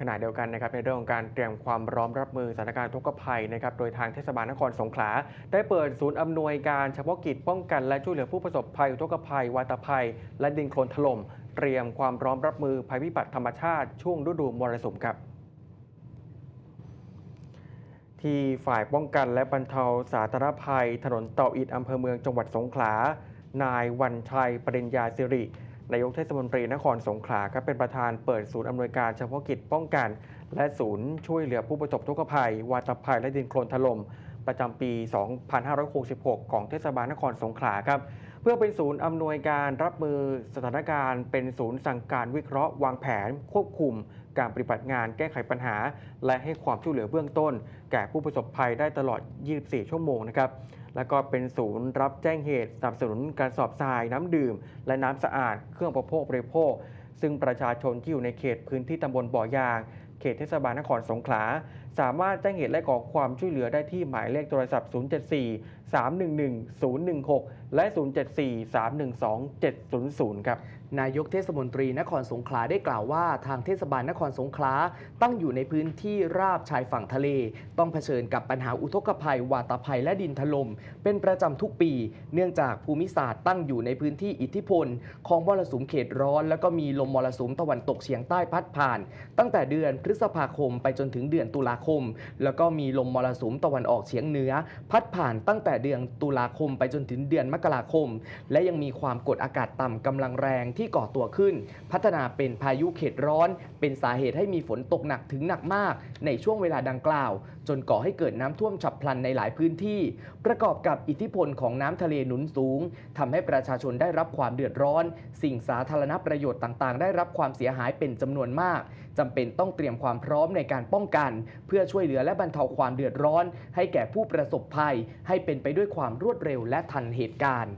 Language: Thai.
ขณะเดียวกันนะครับในเรื่องของการเตรียมความพร้อมรับมือสถานการณ์ทุกภัยนะครับโดยทางเทศบาลนครสงขลา ได้เปิดศูนย์อำนวยการเฉพาะกิจป้องกันและช่วยเหลือผู้ประสบภัยอุทกภัย วาตภัย และดินโคลนถล่มเตรียมความพร้อมรับมือภัยพิบัติธรรมชาติช่วงฤดูมรสุมครับที่ฝ่ายป้องกันและบรรเทาสาธารณภัย ถนนเตาอิดอำเภอเมืองจังหวัดสงขลา นายวันชัยปริญญาสิริ นายกเทศมนตรีนครสงขลาครับเป็นประธานเปิดศูนย์อำนวยการเฉพาะกิจป้องกัน และศูนย์ช่วยเหลือผู้ประสบทุกภัย วาตภัยและดินโคลนถล่ม ประจำปี 2566 ของเทศบาลนครสงขลาครับ เพื่อเป็นศูนย์อำนวยการรับมือสถานการณ์ เป็นศูนย์สั่งการวิเคราะห์วางแผน ควบคุม การปฏิบัติงานแก้ไขปัญหา และให้ความช่วยเหลือเบื้องต้น แก่ผู้ประสบภัยได้ตลอด 24 ชั่วโมงนะครับแล้วก็เป็นศูนย์รับแจ้งเหตุสนับสนุนการสอบทรายน้ำดื่ม และน้ำสะอาด เครื่องประโภคบริโภค ซึ่งประชาชนที่อยู่ในเขตพื้นที่ตำบลบ่อยาง เขตเทศบาลนครสงขลา สามารถแจ้งเหตุและขอความช่วยเหลือได้ที่หมายเลขโทรศัพท์ 074 311 016 และ 074 312 700 ครับ นายกเทศมนตรีนครสงขลาได้กล่าวว่า ทางเทศบาลนครสงขลาตั้งอยู่ในพื้นที่ราบชายฝั่งทะเล ต้องเผชิญกับปัญหาอุทกภัย วาตภัยและดินถล่มเป็นประจำทุกปี เนื่องจากภูมิศาสตร์ตั้งอยู่ในพื้นที่อิทธิพล ของมรสุมเขตร้อน แล้วก็มีลมมรสุมตะวันตกเฉียงใต้พัดผ่าน ตั้งแต่เดือนพฤษภาคม ไปจนถึงเดือนตุลาคม แล้วก็มีลมมรสุมตะวันออกเฉียงเหนือ พัดผ่านตั้งแต่เดือนตุลาคม ไปจนถึงเดือนมกราคม และยังมีความกดอากาศต่ำกำลังแรงที่ก่อตัวขึ้น พัฒนาเป็นพายุเขตร้อน เป็นสาเหตุให้มีฝนตกหนักถึงหนักมาก ในช่วงเวลาดังกล่าว จนก่อให้เกิดน้ำท่วมฉับพลันในหลายพื้นที่ ประกอบกับอิทธิพลของน้ำทะเลหนุนสูงทำให้ประชาชนได้รับความเดือดร้อน สิ่งสาธารณประโยชน์ต่างๆ ได้รับความเสียหายเป็นจำนวนมากจำเป็นต้องเตรียมความพร้อมในการป้องกัน เพื่อช่วยเหลือและบรรเทาความเดือดร้อน ให้แก่ผู้ประสบภัย ให้เป็นไปด้วยความรวดเร็วและทันเหตุการณ์